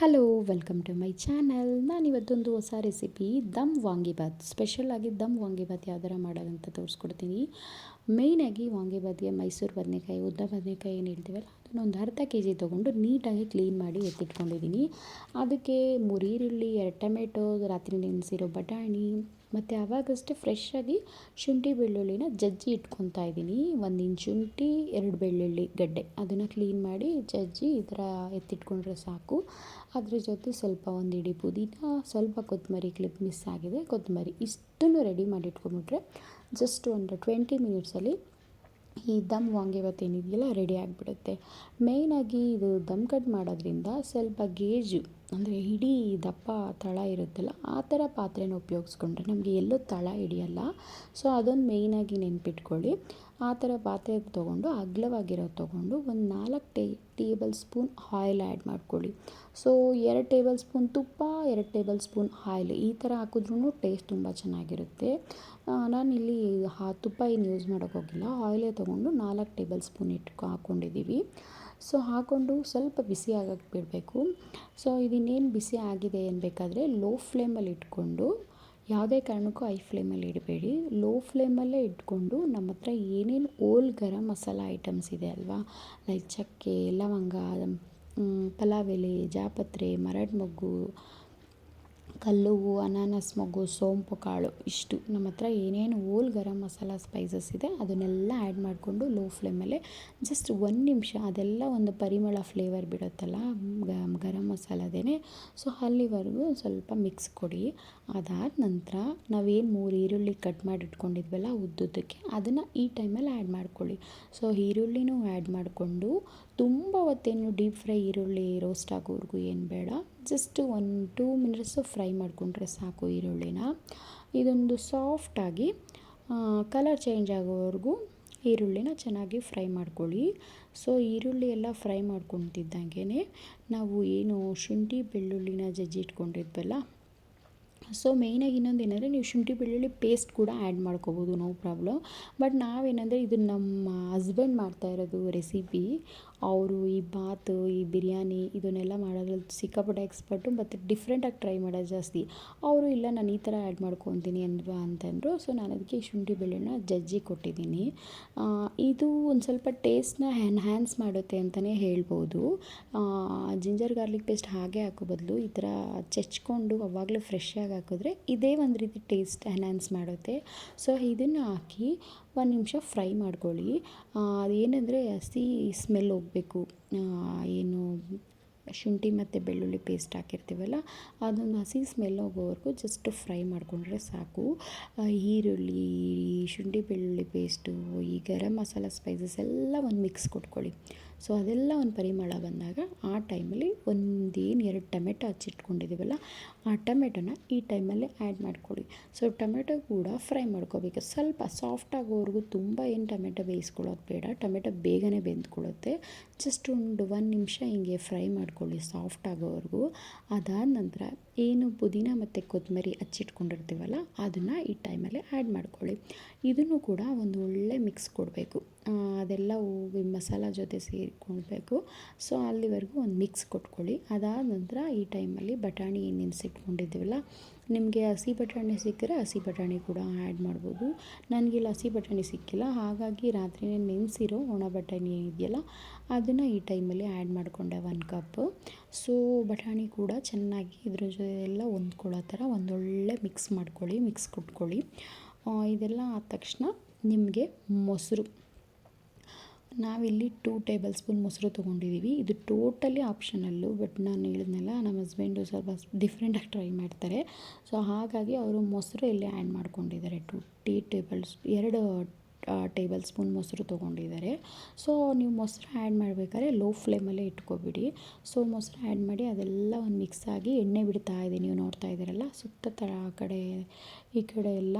Hello welcome to my channel ನಾನಿವತ್ತೊಂದು ಹೊಸ recipe dum vangibath ಸ್ಪೆಷಲಾಗಿ ದಮ್ ವಾಂಗಿಬಾತ್ ಯಾವ ಥರ ಮಾಡೋದಂತ ತೋರಿಸ್ಕೊಡ್ತೀನಿ. ಮೇಯ್ನಾಗಿ ವಾಂಗಿಬಾತ್ಗೆ ಮೈಸೂರು ಬದನೆಕಾಯಿ, ಉದ್ದ ಬದನೆಕಾಯಿ ಏನು ಹೇಳ್ತೀವಲ್ಲ? ಒಂದು ಅರ್ಧ ಕೆ ಜಿ ತೊಗೊಂಡು ನೀಟಾಗಿ ಕ್ಲೀನ್ ಮಾಡಿ ಎತ್ತಿಟ್ಕೊಂಡಿದ್ದೀನಿ. ಅದಕ್ಕೆ ಮೂರು ಈರುಳ್ಳಿ ಎರಡು ಟೊಮೆಟೊ, ರಾತ್ರಿ ನೆನೆಸಿರೋ ಬಟಾಣಿ, ಮತ್ತು ಆವಾಗಷ್ಟೇ ಫ್ರೆಶ್ಶಾಗಿ ಶುಂಠಿ ಬೆಳ್ಳುಳ್ಳಿನ ಜಜ್ಜಿ ಇಟ್ಕೊತಾ ಇದ್ದೀನಿ. ಒಂದು ಇಂಚು ಶುಂಠಿ, ಎರಡು ಬೆಳ್ಳುಳ್ಳಿ ಗಡ್ಡೆ. ಅದನ್ನು ಕ್ಲೀನ್ ಮಾಡಿ ಜಜ್ಜಿ ಈ ಥರ ಎತ್ತಿಟ್ಕೊಂಡ್ರೆ ಸಾಕು. ಅದ್ರ ಜೊತೆ ಸ್ವಲ್ಪ ಒಂದು ಇಡೀ ಪುದೀನ, ಸ್ವಲ್ಪ ಕೊತ್ತಂಬರಿ ಕ್ಲಿಪ್ ಮಿಸ್ ಆಗಿದೆ. ಕೊತ್ತಂಬರಿ ಇಷ್ಟನ್ನು ರೆಡಿ ಮಾಡಿ ಇಟ್ಕೊಂಬಿಟ್ರೆ ಜಸ್ಟ್ ಒಂದು ಟ್ವೆಂಟಿ ಮಿನಿಟ್ಸಲ್ಲಿ ಈ ದಮ್ ವಾಂಗಿಬಾತ್ ಏನಿದೆಯಲ್ಲ ರೆಡಿ ಆಗಿಬಿಡುತ್ತೆ. ಮೇಯ್ನಾಗಿ ಇದು ದಮ್ ಕಟ್ ಮಾಡೋದ್ರಿಂದ ಸ್ವಲ್ಪ ಗೇಜು ಅಂದರೆ ಇಡೀ ದಪ್ಪ ತಳ ಇರುತ್ತಲ್ಲ, ಆ ಥರ ಪಾತ್ರೆನ ಉಪಯೋಗಿಸ್ಕೊಂಡ್ರೆ ನಮಗೆ ಎಲ್ಲೂ ತಳ ಹಿಡಿಯಲ್ಲ. ಸೊ ಅದೊಂದು ಮೇಯ್ನಾಗಿ ನೆನ್ಪಿಟ್ಕೊಳ್ಳಿ. ಆ ಥರ ಪಾತ್ರೆ ತೊಗೊಂಡು ಅಗ್ಲವಾಗಿರೋದು ತೊಗೊಂಡು ಒಂದು ನಾಲ್ಕು ಟೇ, ಟೇಬಲ್ ಸ್ಪೂನ್ ಆಯಿಲ್ ಆ್ಯಡ್ ಮಾಡ್ಕೊಳ್ಳಿ. ಸೊ ಎರಡು ಟೇಬಲ್ ಸ್ಪೂನ್ ತುಪ್ಪ, ಎರಡು ಟೇಬಲ್ ಸ್ಪೂನ್ ಆಯಿಲ್ ಈ ಥರ ಹಾಕಿದ್ರೂ ಟೇಸ್ಟ್ ತುಂಬ ಚೆನ್ನಾಗಿರುತ್ತೆ. ನಾನಿಲ್ಲಿ ಹಾ ತುಪ್ಪ ಏನು ಯೂಸ್ ಮಾಡೋಕ್ಕೋಗಿಲ್ಲ. ಆಯಿಲೇ ತೊಗೊಂಡು ನಾಲ್ಕು ಟೇಬಲ್ ಸ್ಪೂನ್ ಇಟ್ಕೊ ಹಾಕ್ಕೊಂಡಿದ್ದೀವಿ ಸೊ ಹಾಕ್ಕೊಂಡು ಸ್ವಲ್ಪ ಬಿಸಿ ಆಗಕ್ಕೆ ಬಿಡಬೇಕು. ಸೊ ಇದನ್ನೇನು ಬಿಸಿ ಆಗಿದೆ ಅನ್ಬೇಕಾದ್ರೆ ಲೋ ಫ್ಲೇಮಲ್ಲಿ ಇಟ್ಕೊಂಡು ಯಾವುದೇ ಕಾರಣಕ್ಕೂ ಐ ಫ್ಲೇಮಲ್ಲಿ ಇಡಬೇಡಿ. ಲೋ ಫ್ಲೇಮಲ್ಲೇ ಇಟ್ಕೊಂಡು ನಮ್ಮ ಹತ್ರ ಏನೇನು ಓಲ್ ಗರಂ ಮಸಾಲ ಐಟಮ್ಸ್ ಇದೆ ಅಲ್ವಾ? ಲೈಕ್ ಚಕ್ಕೆ, ಲವಂಗ ಪಲಾವ್ ಎಲೆ, ಜಾಪತ್ರೆ ಮರಡ್ ಮೊಗ್ಗು ಕಲ್ಲುವು ಅನಾನಸ್, ಮೊಗ್ಗು, ಸೋಂಪು, ಕಾಳು ಇಷ್ಟು. ನಮ್ಮ ಹತ್ರ ಏನೇನು ಓಲ್ ಗರಂ ಮಸಾಲ ಸ್ಪೈಸಸ್ ಇದೆ, ಅದನ್ನೆಲ್ಲ ಆ್ಯಡ್ ಮಾಡಿಕೊಂಡು ಲೋ ಫ್ಲೇಮಲ್ಲೇ ಜಸ್ಟ್ ಒಂದು ನಿಮಿಷ ಅದೆಲ್ಲ ಒಂದು ಪರಿಮಳ ಫ್ಲೇವರ್ ಬಿಡುತ್ತಲ್ಲ ಗರಂ ಮಸಾಲದೇ ಸೊ ಅಲ್ಲಿವರೆಗೂ ಸ್ವಲ್ಪ ಮಿಕ್ಸ್ ಕೊಡಿ. ಅದಾದ ನಂತರ ನಾವೇನು ಮೂರು ಈರುಳ್ಳಿ ಕಟ್ ಮಾಡಿ ಇಟ್ಕೊಂಡಿದ್ವಲ್ಲ ಉದ್ದುದ್ದಕ್ಕೆ ಅದನ್ನು ಈ ಟೈಮಲ್ಲಿ ಆ್ಯಡ್ ಮಾಡ್ಕೊಳ್ಳಿ. ಸೊ ಈರುಳ್ಳಿನೂ ಆ್ಯಡ್ ಮಾಡಿಕೊಂಡು ತುಂಬ ಹೊತ್ತೇನು ಡೀಪ್ ಫ್ರೈ ಈರುಳ್ಳಿ ರೋಸ್ಟ್ ಆಗೋವರೆಗೂ ಏನು ಬೇಡ. ಜಸ್ಟ್ ಒಂದು ಟೂ ಮಿನಿಟ್ಸು ಫ್ರೈ ಮಾಡಿಕೊಂಡ್ರೆ ಸಾಕು ಈರುಳ್ಳಿನ. ಇದೊಂದು ಸಾಫ್ಟಾಗಿ ಕಲರ್ ಚೇಂಜ್ ಆಗೋವರೆಗೂ ಈರುಳ್ಳಿನ ಚೆನ್ನಾಗಿ ಫ್ರೈ ಮಾಡ್ಕೊಳ್ಳಿ. ಸೊ ಈರುಳ್ಳಿ ಎಲ್ಲ ಫ್ರೈ ಮಾಡ್ಕೊತಿದ್ದಂಗೆ ನಾವು ಏನು ಶುಂಠಿ, ಬೆಳ್ಳುಳ್ಳಿನ ಜಜ್ಜಿ ಇಟ್ಕೊಂಡಿದ್ವಲ್ಲ ಸೊ ಮೇಯ್ನಾಗಿ ಇನ್ನೊಂದು ಏನಂದರೆ ನೀವು ಶುಂಠಿ, ಬೆಳ್ಳುಳ್ಳಿ ಪೇಸ್ಟ್ ಕೂಡ ಆ್ಯಡ್ ಮಾಡ್ಕೋಬೋದು ನೋ ಪ್ರಾಬ್ಲಮ್ ಬಟ್ ನಾವೇನಂದರೆ ಇದು ನಮ್ಮ ಹಸ್ಬೆಂಡ್ ಮಾಡ್ತಾ ಇರೋದು ರೆಸಿಪಿ ಅವರು ಈ ಬಾತು, ಈ ಬಿರಿಯಾನಿ ಇದನ್ನೆಲ್ಲ ಮಾಡೋದ್ರಲ್ಲಿ ಸಿಕ್ಕಾಪಟ್ಟೆ ಎಕ್ಸ್ಪರ್ಟು ಮತ್ತು ಡಿಫ್ರೆಂಟಾಗಿ ಟ್ರೈ ಮಾಡೋದು ಜಾಸ್ತಿ. ಅವರು, ಇಲ್ಲ, ನಾನು ಈ ಥರ ಆ್ಯಡ್ ಮಾಡ್ಕೊತೀನಿ ಅಂದ್ವಾ ಅಂತಂದರು. ಸೊ ನಾನು ಅದಕ್ಕೆ ಶುಂಠಿ ಬೆಳ್ಳುಳ್ಳಿನ ಜಜ್ಜಿ ಕೊಟ್ಟಿದ್ದೀನಿ. ಇದು ಒಂದು ಸ್ವಲ್ಪ ಟೇಸ್ಟ್ನ ಎನ್ಹ್ಯಾನ್ಸ್ ಮಾಡುತ್ತೆ ಅಂತಲೇ ಹೇಳ್ಬೋದು. ಜಿಂಜರ್ ಗಾರ್ಲಿಕ್ ಪೇಸ್ಟ್ ಹಾಗೆ ಹಾಕೋ ಬದಲು ಈ ಥರ ಚಚ್ಕೊಂಡು ಅವಾಗಲೇ ಫ್ರೆಶ್ ಆಗಿ ಹಾಕಿದ್ರೆ ಇದೇ ಒಂದು ರೀತಿ ಟೇಸ್ಟ್ ಎನ್ಹ್ಯಾನ್ಸ್ ಮಾಡುತ್ತೆ. ಸೊ ಇದನ್ನು ಹಾಕಿ ಒಂದು ನಿಮಿಷ ಫ್ರೈ ಮಾಡ್ಕೊಳ್ಳಿ. ಅದೇನೆಂದರೆ ಹಸಿ ಸ್ಮೆಲ್ ಹೋಗಬೇಕು. ಏನು ಶುಂಠಿ ಮತ್ತು ಬೆಳ್ಳುಳ್ಳಿ ಪೇಸ್ಟ್ ಹಾಕಿರ್ತೀವಲ್ಲ, ಅದೊಂದು ಹಸಿ ಸ್ಮೆಲ್ ಹೋಗೋವರೆಗೂ ಜಸ್ಟ್ ಫ್ರೈ ಮಾಡಿಕೊಂಡ್ರೆ ಸಾಕು. ಈರುಳ್ಳಿ, ಶುಂಠಿ ಬೆಳ್ಳುಳ್ಳಿ ಪೇಸ್ಟು ಈ ಗರಂ ಮಸಾಲ ಸ್ಪೈಸಸ್ ಎಲ್ಲ ಒಂದು ಮಿಕ್ಸ್ ಕೊಟ್ಕೊಳ್ಳಿ. ಸೊ ಅದೆಲ್ಲ ಒಂದು ಪರಿಮಳ ಬಂದಾಗ ಆ ಟೈಮಲ್ಲಿ ಒಂದೇನು ಎರಡು ಟೊಮೆಟೊ ಹಚ್ಚಿಟ್ಕೊಂಡಿದ್ದೀವಲ್ಲ, ಆ ಟೊಮೆಟೊನ ಈ ಟೈಮಲ್ಲಿ ಆ್ಯಡ್ ಮಾಡ್ಕೊಳ್ಳಿ. ಸೊ, ಟೊಮೆಟೊ ಕೂಡ ಫ್ರೈ ಮಾಡ್ಕೋಬೇಕು. ಸ್ವಲ್ಪ ಸಾಫ್ಟ್ ಆಗೋವರೆಗೂ ತುಂಬ ಏನು ಟೊಮೆಟೊ ಬೇಯಿಸ್ಕೊಳ್ಳೋದು ಬೇಡ. ಟೊಮೆಟೊ ಬೇಗನೆ ಬೆಂದ್ಕೊಳ್ಳುತ್ತೆ. ಜಸ್ಟ್ ಒಂದು ಒಂದು ನಿಮಿಷ ಹಿಂಗೆ ಫ್ರೈ ಮಾಡ್ಕೊಳ್ಳಿ ಸಾಫ್ಟ್ ಆಗೋವರೆಗೂ ಅದಾದ ನಂತರ ಏನು ಪುದೀನ ಮತ್ತು ಕೊತ್ತಂಬರಿ ಹಚ್ಚಿಟ್ಕೊಂಡಿರ್ತೀವಲ್ಲ, ಅದನ್ನು ಈ ಟೈಮಲ್ಲಿ ಆ್ಯಡ್ ಮಾಡ್ಕೊಳ್ಳಿ. ಇದನ್ನು ಕೂಡ ಒಂದು ಒಳ್ಳೆ ಮಿಕ್ಸ್ ಕೊಡಬೇಕು. ಅದೆಲ್ಲ ಹೋಗಿ ಮಸಾಲ ಜೊತೆ ಸೇರಿಕೊಳ್ಬೇಕು. ಸೊ ಅಲ್ಲಿವರೆಗೂ ಒಂದು ಮಿಕ್ಸ್ ಕೊಟ್ಕೊಳ್ಳಿ. ಅದಾದ ನಂತರ ಈ ಟೈಮಲ್ಲಿ ಬಟಾಣಿ ನೆನೆಸಿಟ್ಕೊಂಡಿದ್ದೀವಲ್ಲ ನಿಮಗೆ ಹಸಿ ಬಟಾಣಿ ಸಿಕ್ಕರೆ ಹಸಿ ಬಟಾಣಿ ಕೂಡ ಆ್ಯಡ್ ಮಾಡ್ಬೋದು. ನನಗಿಲ್ಲಿ ಹಸಿ ಬಟಾಣಿ ಸಿಕ್ಕಿಲ್ಲ, ಹಾಗಾಗಿ ರಾತ್ರಿನೇ ನೆನೆಸಿರೋ ಒಣ ಬಟಾಣಿ ಇದೆಯಲ್ಲ, ಅದನ್ನು ಈ ಟೈಮಲ್ಲಿ ಆ್ಯಡ್ ಮಾಡಿಕೊಂಡೆ ಒನ್ ಕಪ್ ಸೊ ಬಟಾಣಿ ಕೂಡ ಚೆನ್ನಾಗಿ ಇದ್ರ ಜೊತೆ ಎಲ್ಲ ಹೊಂದ್ಕೊಳ್ಳೋ ಥರ ಒಂದೊಳ್ಳೆ ಮಿಕ್ಸ್ ಮಾಡ್ಕೊಳ್ಳಿ ಮಿಕ್ಸ್ ಕುಟ್ಕೊಳ್ಳಿ. ಇದೆಲ್ಲ ಆದ ತಕ್ಷಣ ನಿಮಗೆ ಮೊಸರು ನಾವಿಲ್ಲಿ ಟೂ ಟೇಬಲ್ ಸ್ಪೂನ್ ಮೊಸರು ತೊಗೊಂಡಿದ್ದೀವಿ ಇದು ಟೋಟಲಿ ಆಪ್ಷನಲ್ಲು ಬಟ್ ನಾನು ಹೇಳಿದ್ನಲ್ಲ, ನಮ್ಮ ಹಸ್ಬೆಂಡು ಸ್ವಲ್ಪ ಡಿಫ್ರೆಂಟಾಗಿ ಟ್ರೈ ಮಾಡ್ತಾರೆ. ಸೊ ಹಾಗಾಗಿ ಅವರು ಮೊಸರು ಇಲ್ಲಿ ಆ್ಯಡ್ ಮಾಡ್ಕೊಂಡಿದ್ದಾರೆ. ಟು ಟೀ ಟೇಬಲ್ಸ್ ಎರಡು ಟೇಬಲ್ ಸ್ಪೂನ್ ಮೊಸರು ತೊಗೊಂಡಿದ್ದಾರೆ. ಸೊ ನೀವು ಮೊಸರು ಆ್ಯಡ್ ಮಾಡಬೇಕಾದ್ರೆ ಲೋ ಫ್ಲೇಮಲ್ಲೇ ಇಟ್ಕೊಬಿಡಿ. ಸೊ ಮೊಸರು ಆ್ಯಡ್ ಮಾಡಿ ಅದೆಲ್ಲ ಒಂದು ಮಿಕ್ಸ್ ಆಗಿ ಎಣ್ಣೆ ಬಿಡ್ತಾ ಇದೆ ನೀವು ನೋಡ್ತಾ ಇದ್ದೀರಲ್ಲ, ಸುತ್ತ ತ ಆ ಕಡೆ, ಈ ಕಡೆ ಎಲ್ಲ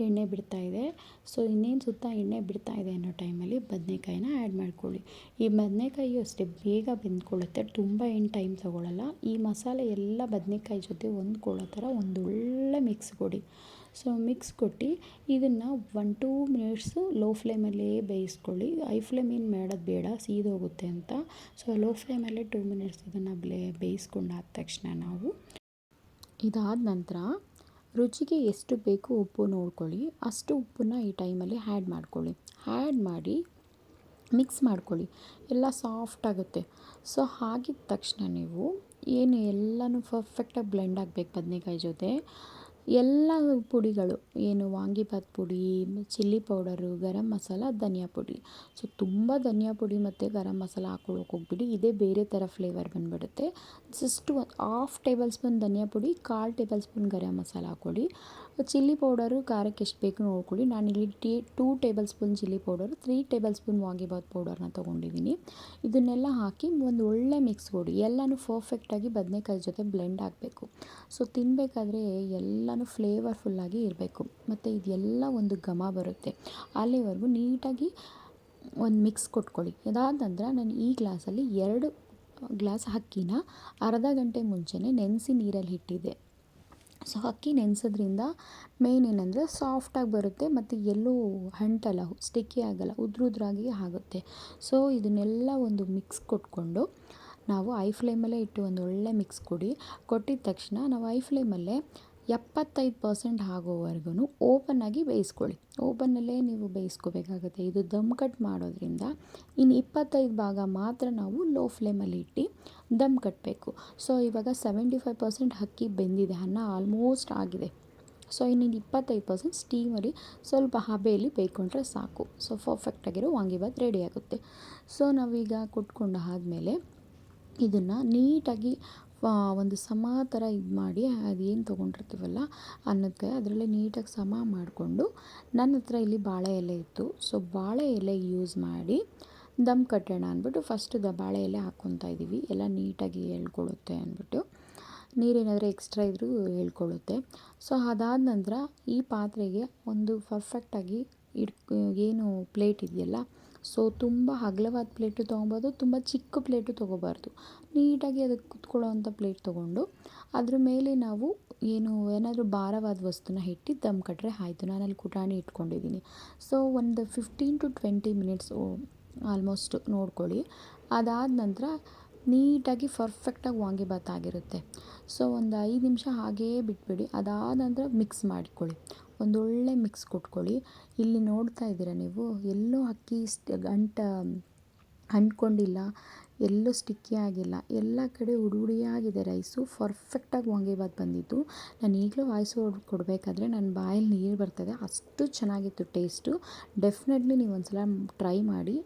ಎಣ್ಣೆ ಬಿಡ್ತಾ ಇದೆ. ಸೊ, ಇನ್ನೇನು ಸುತ್ತ ಎಣ್ಣೆ ಬಿಡ್ತಾ ಇದೆ ಅನ್ನೋ ಟೈಮಲ್ಲಿ ಬದನೇಕಾಯಿನ ಆ್ಯಡ್ ಮಾಡ್ಕೊಳ್ಳಿ. ಈ ಬದನೇಕಾಯಿ ಅಷ್ಟೇ ಬೇಗ ಬೆಂದ್ಕೊಳ್ಳುತ್ತೆ. ತುಂಬ ಏನು ಟೈಮ್ ತೊಗೊಳ್ಳಲ್ಲ ಈ ಮಸಾಲೆ ಎಲ್ಲ ಬದನೇಕಾಯಿ ಜೊತೆ ಹೊಂದ್ಕೊಳ್ಳೋ ಥರ ಒಂದೊಳ್ಳೆ ಮಿಕ್ಸ್ ಕೊಡಿ. ಸೊ, ಮಿಕ್ಸ್ ಕೊಟ್ಟು ಇದನ್ನು ಒನ್, ಟೂ ಮಿನಿಟ್ಸು ಲೋ ಫ್ಲೇಮಲ್ಲೇ ಬೇಯಿಸ್ಕೊಳ್ಳಿ. ಐ ಫ್ಲೇಮ್ ಏನು ಮಾಡೋದು ಬೇಡ, ಸೀದೋಗುತ್ತೆ ಅಂತ. ಸೊ, ಲೋ ಫ್ಲೇಮಲ್ಲೇ ಟೂ ಮಿನಿಟ್ಸ್ ಇದನ್ನು ಬ್ಲೇ, ಬೇಯಿಸ್ಕೊಂಡಾದ ತಕ್ಷಣ ನಾವು ಇದಾದ ನಂತರ ರುಚಿಗೆ ಎಷ್ಟು ಬೇಕು ಉಪ್ಪು ನೋಡ್ಕೊಳ್ಳಿ. ಅಷ್ಟು ಉಪ್ಪನ್ನು ಈ ಟೈಮಲ್ಲಿ ಹ್ಯಾಡ್ ಮಾಡ್ಕೊಳ್ಳಿ. ಆ್ಯಡ್ ಮಾಡಿ ಮಿಕ್ಸ್ ಮಾಡ್ಕೊಳ್ಳಿ. ಎಲ್ಲ ಸಾಫ್ಟ್ ಆಗುತ್ತೆ. ಸೊ, ಹಾಗಿದ್ದ ತಕ್ಷಣ ನೀವು ಏನು ಎಲ್ಲನೂ ಪರ್ಫೆಕ್ಟಾಗಿ ಬ್ಲೆಂಡ್ ಆಗಬೇಕು ಬದನೇಕಾಯಿ ಜೊತೆ. ಎಲ್ಲ ಪುಡಿಗಳು ಏನು ವಾಂಗಿಭಾತ್ ಪುಡಿ, ಚಿಲ್ಲಿ ಪೌಡರು, ಗರಂ ಮಸಾಲ, ಧನಿಯಾ ಪುಡಿ. ಸೊ, ತುಂಬ ಧನಿಯಾ ಪುಡಿ ಮತ್ತು ಗರಂ ಮಸಾಲ ಹಾಕ್ಕೊಳ್ಳೋಕೆ ಹೋಗ್ಬಿಡಿ. ಇದೇ ಬೇರೆ ಥರ ಫ್ಲೇವರ್ ಬಂದುಬಿಡುತ್ತೆ. ಜಸ್ಟ್ ಒಂದು ಹಾಫ್ ಟೇಬಲ್ ಸ್ಪೂನ್ ಧನಿಯಾ ಪುಡಿ, ಕಾಲು ಟೇಬಲ್ ಸ್ಪೂನ್ ಗರಂ ಮಸಾಲ ಹಾಕ್ಕೊಳ್ಳಿ. ಚಿಲ್ಲಿ ಪೌಡರು ಖಾರಕ್ಕೆ ಎಷ್ಟು ಬೇಕು ನೋಡ್ಕೊಳ್ಳಿ. ನಾನಿಲ್ಲಿ tea two tablespoon chilli powder three tablespoon vangibath ಪೌಡರ್ನ ತೊಗೊಂಡಿದ್ದೀನಿ. ಇದನ್ನೆಲ್ಲ ಹಾಕಿ ಒಂದು ಒಳ್ಳೆ ಮಿಕ್ಸ್ ಕೊಡಿ. ಎಲ್ಲನೂ ಪರ್ಫೆಕ್ಟಾಗಿ ಬದನೆಕಾಯಿ ಜೊತೆ ಬ್ಲೆಂಡ್ ಆಗಬೇಕು. ಸೊ ತಿನ್ನಬೇಕಾದ್ರೆ ಎಲ್ಲನೂ ಫ್ಲೇವರ್ಫುಲ್ಲಾಗಿ ಇರಬೇಕು. ಮತ್ತು ಇದೆಲ್ಲ ಒಂದು ಘಮ ಬರುತ್ತೆ. ಅಲ್ಲಿವರೆಗೂ ನೀಟಾಗಿ ಒಂದು ಮಿಕ್ಸ್ ಕೊಟ್ಕೊಳ್ಳಿ. ಅದಾದ ನಂತರ ನಾನು ಈ ಗ್ಲಾಸಲ್ಲಿ ಎರಡು ಗ್ಲಾಸ್ ಅಕ್ಕಿನ ಅರ್ಧ ಗಂಟೆ ಮುಂಚೆನೇ ನೆನೆಸಿ ನೀರಲ್ಲಿ ಇಟ್ಟಿದ್ದೆ ಸೊ ಅಕ್ಕಿ ನೆನೆಸೋದ್ರಿಂದ ಮೇಯ್ನ್ ಏನಂದರೆ ಸಾಫ್ಟಾಗಿ ಬರುತ್ತೆ ಮತ್ತು ಎಲ್ಲೂ ಅಂಟಲ್ಲ ಸ್ಟಿಕ್ಕಿ ಆಗಲ್ಲ, ಉದ್ರುದ್ರಾಗಿ ಆಗುತ್ತೆ. ಸೊ ಇದನ್ನೆಲ್ಲ ಒಂದು ಮಿಕ್ಸ್ ಕೊಟ್ಕೊಂಡು ನಾವು ಐ ಫ್ಲೇಮಲ್ಲೇ ಇಟ್ಟು ಒಂದು ಒಳ್ಳೆ ಮಿಕ್ಸ್ ಕೊಡಿ. ಕೊಟ್ಟಿದ ತಕ್ಷಣ ನಾವು ಐ ಫ್ಲೇಮಲ್ಲೇ ಎಪ್ಪತ್ತೈದು ಪರ್ಸೆಂಟ್ ಆಗೋವರೆಗೂ ಓಪನ್ನಾಗಿ ಬೇಯಿಸ್ಕೊಳ್ಳಿ. ಓಪನ್ನಲ್ಲೇ ನೀವು ಬೇಯಿಸ್ಕೋಬೇಕಾಗುತ್ತೆ. ಇದು ದಮ್ ಕಟ್ ಮಾಡೋದ್ರಿಂದ ಇನ್ನು ಇಪ್ಪತ್ತೈದು ಭಾಗ ಮಾತ್ರ ನಾವು ಲೋ ಫ್ಲೇಮಲ್ಲಿ ಇಟ್ಟು ದಮ್ ಕಟ್ಟಬೇಕು ಸೊ ಇವಾಗ ಸೆವೆಂಟಿ ಫೈವ್ ಪರ್ಸೆಂಟ್ ಅಕ್ಕಿ ಬೆಂದಿದೆ. ಅನ್ನ ಆಲ್ಮೋಸ್ಟ್ ಆಗಿದೆ. ಸೊ ಇನ್ನು ಇಪ್ಪತ್ತೈದು ಪರ್ಸೆಂಟ್ ಸ್ಟೀಮಲ್ಲಿ ಸ್ವಲ್ಪ ಹಬೆಯಲ್ಲಿ ಬೇಯ್ಕೊಂಡ್ರೆ ಸಾಕು. ಸೊ ಪರ್ಫೆಕ್ಟಾಗಿರೋ ವಾಂಗಿಭಾತ್ ರೆಡಿ ಆಗುತ್ತೆ. ಸೊ ನಾವೀಗ ಕುಟ್ಕೊಂಡು ಆದಮೇಲೆ ಇದನ್ನು ನೀಟಾಗಿ ಒಂದು ಸಮ ಥರ ಇದು ಮಾಡಿ ಅದೇನು ತೊಗೊಂಡಿರ್ತೀವಲ್ಲ ಅನ್ನಕ್ಕೆ ಅದರಲ್ಲಿ ನೀಟಾಗಿ ಸಮ ಮಾಡಿಕೊಂಡು ನನ್ನ ಹತ್ರ ಇಲ್ಲಿ ಬಾಳೆ ಎಲೆ ಇತ್ತು. ಸೊ ಬಾಳೆ ಎಲೆ ಯೂಸ್ ಮಾಡಿ ದಮ್ ಕಟ್ಟೋಣ ಅಂದ್ಬಿಟ್ಟು ಫಸ್ಟ್ ದ ಬಾಳೆ ಎಲೆ ಹಾಕ್ಕೊತಾ ಇದ್ದೀವಿ ಎಲ್ಲ ನೀಟಾಗಿ ಹೇಳ್ಕೊಳುತ್ತೆ ಅಂದ್ಬಿಟ್ಟು ನೀರೇನಾದರೂ ಎಕ್ಸ್ಟ್ರಾ ಇದ್ದರೂ ಹೇಳ್ಕೊಳ್ಳುತ್ತೆ ಸೊ ಅದಾದ ನಂತರ ಈ ಪಾತ್ರೆಗೆ ಒಂದು ಪರ್ಫೆಕ್ಟಾಗಿ ಇಡ್ ಏನು ಪ್ಲೇಟ್ ಇದೆಯಲ್ಲ ಸೊ ತುಂಬ ಅಗಲವಾದ ಪ್ಲೇಟು ತೊಗೊಬೋದು, ತುಂಬ ಚಿಕ್ಕ ಪ್ಲೇಟು ತೊಗೋಬಾರ್ದು. ನೀಟಾಗಿ ಅದಕ್ಕೆ ಕುತ್ಕೊಳ್ಳೋ ಅಂಥ ಪ್ಲೇಟ್ ತೊಗೊಂಡು, ಅದ್ರ ಮೇಲೆ ನಾವು ಏನು ಏನಾದರೂ ಭಾರವಾದ ವಸ್ತುನ ಇಟ್ಟು ದಮ್ ಕಟ್ಟರೆ ಆಯಿತು. ನಾನಲ್ಲಿ ಕುಟಾಣಿ ಇಟ್ಕೊಂಡಿದ್ದೀನಿ. ಸೊ ಒಂದು fifteen to twenty minutes almost ನೋಡ್ಕೊಳ್ಳಿ. ಅದಾದ ನಂತರ ನೀಟಾಗಿ ಪರ್ಫೆಕ್ಟಾಗಿ ವಾಂಗಿಭಾತ್ ಆಗಿರುತ್ತೆ. ಸೊ ಒಂದು ಐದು ನಿಮಿಷ ಹಾಗೇ ಬಿಟ್ಬಿಡಿ. ಅದಾದ ನಂತರ ಮಿಕ್ಸ್ ಮಾಡಿಕೊಳ್ಳಿ. ಒಂದೊಳ್ಳೆ ಮಿಕ್ಸ್ ಕೊಟ್ಕೊಳ್ಳಿ. ಇಲ್ಲಿ ನೋಡ್ತಾ ಇದ್ದೀರ ನೀವು? ಎಲ್ಲೂ ಅಕ್ಕಿ ಗಂಟ ಅಂಟ್ಕೊಂಡಿಲ್ಲ, ಎಲ್ಲೂ ಸ್ಟಿಕ್ಕಿ ಆಗಿಲ್ಲ. ಎಲ್ಲ ಕಡೆ ಹುಡುಗುಡಿಯಾಗಿದೆ ರೈಸು ಪರ್ಫೆಕ್ಟಾಗಿ ವಾಂಗಿಭಾತ್ ಬಂದಿತ್ತು. ನಾನು ಈಗಲೂ ವಾಯ್ಸ್ ಕೊಡಬೇಕಾದ್ರೆ ನನ್ನ ಬಾಯಲ್ಲಿ ನೀರು ಬರ್ತದೆ. ಅಷ್ಟು ಚೆನ್ನಾಗಿತ್ತು ಟೇಸ್ಟು ಡೆಫಿನೆಟ್ಲಿ ನೀವು ಒಂದು ಸಲ ಟ್ರೈ ಮಾಡಿ.